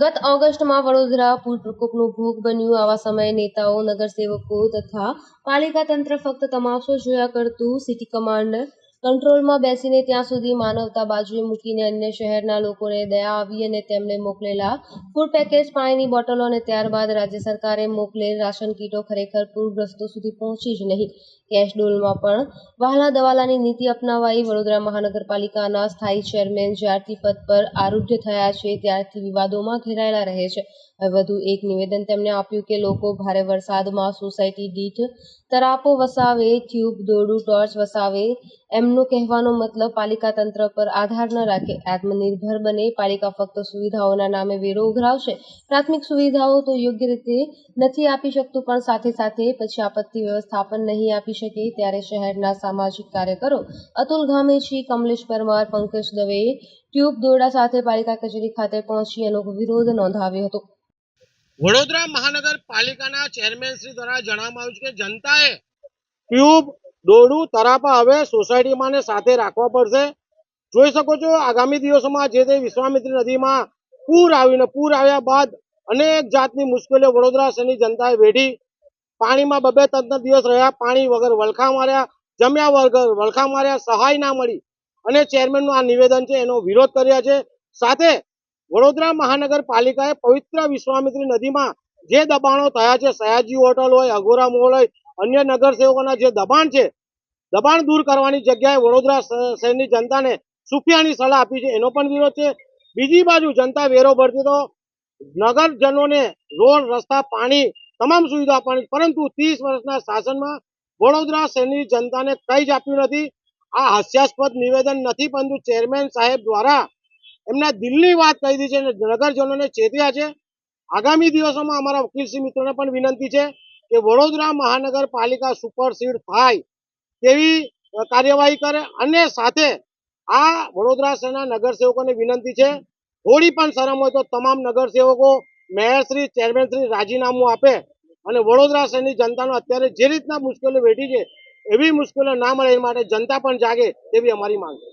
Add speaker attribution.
Speaker 1: ગત ઓગસ્ટમાં વડોદરા પૂર પ્રકોપનો ભોગ બન્યું. આવા સમયે નેતાઓ, નગરસેવકો તથા પાલિકા તંત્ર ફક્ત તમાશો જોયા કરતું. સિટી કમાન્ડ કંટ્રોલમાં બેસીને ત્યાં સુધી માનવતા બાજુએ મૂકીને અન્ય શહેરના લોકોને દયા આવી અને તેમણે મોકલેલા ફૂડ પેકેજ પાણીની બોટલો અને ત્યારબાદ રાજ્ય સરકારે મોકલેલ રાશન કીટો ખરેખર પૂરગ્રસ્તો સુધી પહોંચી જ નહીં. કેશ પણ વહાલા દવાલાની નીતિ અપનાવાઈ વડોદરા મહાનગરપાલિકાના સ્થાયી ચેરમેન જ્યારથી પદ પર આરૂઢ થયા છે, ત્યારથી વિવાદોમાં ઘેરાયેલા રહે છે. હવે વધુ એક નિવેદન તેમણે આપ્યું કે લોકો ભારે વરસાદમાં સોસાયટી દીઠ તરાપો વસાવે, ટ્યુબ, દોરડું, ટોર્ચ વસાવે, એમનો કહેવાનો મતલબ પાલિકા તંત્ર પર આધાર ન રાખે. આત્મનિર્ભર બને, પાલિકા ફક્ત સુવિધાઓના નામે વેરો ઉઘરાવશે. પ્રાથમિક સુવિધાઓ તો યોગ્ય રીતે નથી આપી શકતું, પણ સાથે સાથે પછી આપત્તિ વ્યવસ્થાપન નહીં આપી શકે ત્યારે શહેરના સામાજિક કાર્યકરો અતુલ ગામેચી કમલેશ પરમાર, પંકજ દવે, ટ્યુબ દોરડા સાથે પાલિકા કચેરી ખાતે પહોંચી એનો વિરોધ નોંધાવ્યો હતો.
Speaker 2: વડોદરા મહાનગરપાલિકાના ચેરમેન શ્રી દ્વારા જણાવવામાં આવ્યું છે કે જનતાએ ટ્યુબ દોરડું તરાપા હવે સોસાયટીમાં સાથે રાખવા પડશે. જોઈ શકો છો, આગામી દિવસોમાં જે તે વિશ્વામિત્રી નદીમાં પૂર આવીને પૂર આવ્યા બાદ અનેક જાતની મુશ્કેલીઓ વડોદરા શહેરની જનતાએ વેઠી પાણીમાં બબે ત્રણ દિવસ રહ્યા, પાણી વગર વલખા માર્યા, જમ્યા વગર વલખા માર્યા, સહાય ના મળી. અને ચેરમેનનું આ નિવેદન છે, એનો વિરોધ કર્યા છે. સાથે વડોદરા મહાનગરપાલિકાએ પવિત્ર વિશ્વામિત્રી નદીમાં જે દબાણો થયા છે, સયાજી હોટલ હોય, અઘોરા મોલ હોય, અન્ય નગરસેવકોના જે દબાણ છે, દબાણ દૂર કરવાની જગ્યાએ વડોદરા શહેરની જનતાને સુફિયાની સલાહ આપી છે, એનો પણ વિરોધ છે. બીજી બાજુ જનતા વેરો ભરતી તો નગરજનોને રોડ, રસ્તા, પાણી તમામ સુવિધા આપવાની પરંતુ ત્રીસ વર્ષના શાસનમાં વડોદરા શહેરની જનતાને કંઈ જ આપ્યું નથી. આ હાસ્યાસ્પદ નિવેદન નથી, પરંતુ ચેરમેન સાહેબ દ્વારા એમના દિલની વાત કહી દીધી છે અને નગરજનોને ચેત્યા છે. આગામી દિવસોમાં અમારા વકીલશ્રી મિત્રોને પણ વિનંતી છે કે વડોદરા મહાનગરપાલિકા સુપરસીડ થાય તેવી કાર્યવાહી કરે અને સાથે આ વડોદરા શહેરના નગરસેવકોને વિનંતી છે. થોડી પણ શરમ હોય તો તમામ નગરસેવકો મેયરશ્રી ચેરમેનશ્રી રાજીનામું આપે અને વડોદરા શહેરની જનતાનો અત્યારે જે રીતના મુશ્કેલીઓ વેઠી છે, એવી મુશ્કેલીઓ ના મળે એ માટે જનતા પણ જાગે તેવી અમારી માંગ